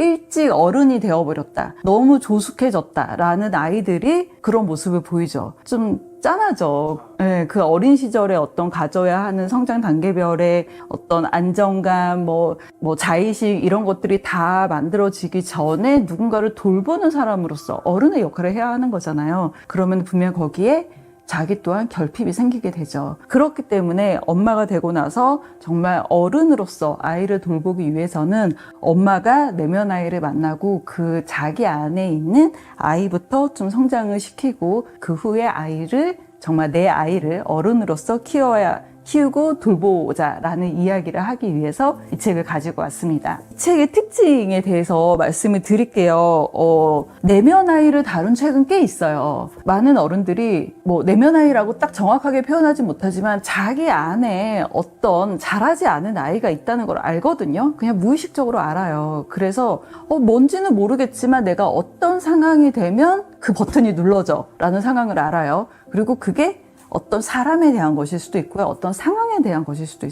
일찍 어른이 되어버렸다. 너무 조숙해졌다 라는 아이들이 그런 모습을 보이죠. 좀 짠하죠. 예, 그 어린 시절에 어떤 가져야 하는 성장 단계별의 어떤 안정감, 뭐, 뭐 자의식 이런 것들이 다 만들어지기 전에 누군가를 돌보는 사람으로서 어른의 역할을 해야 하는 거잖아요. 그러면 분명 거기에 자기 또한 결핍이 생기게 되죠. 그렇기 때문에 엄마가 되고 나서 정말 어른으로서 아이를 돌보기 위해서는 엄마가 내면 아이를 만나고 그 자기 안에 있는 아이부터 좀 성장을 시키고 그 후에 아이를 정말 내 아이를 어른으로서 키워야 키우고 돌보자라는 이야기를 하기 위해서 이 책을 가지고 왔습니다. 이 책의 특징에 대해서 말씀을 드릴게요. 어, 내면 아이를 다룬 책은 꽤 있어요. 많은 어른들이 뭐 내면 아이라고 딱 정확하게 표현하지 못하지만 자기 안에 어떤 자라지 않은 아이가 있다는 걸 알거든요. 그냥 무의식적으로 알아요. 그래서 어, 뭔지는 모르겠지만 내가 어떤 상황이 되면 그 버튼이 눌러져 라는 상황을 알아요. 그리고 그게 어떤 사람에 대한 것일 수도 있고요. 어떤 상황에 대한 것일 수도 있어요.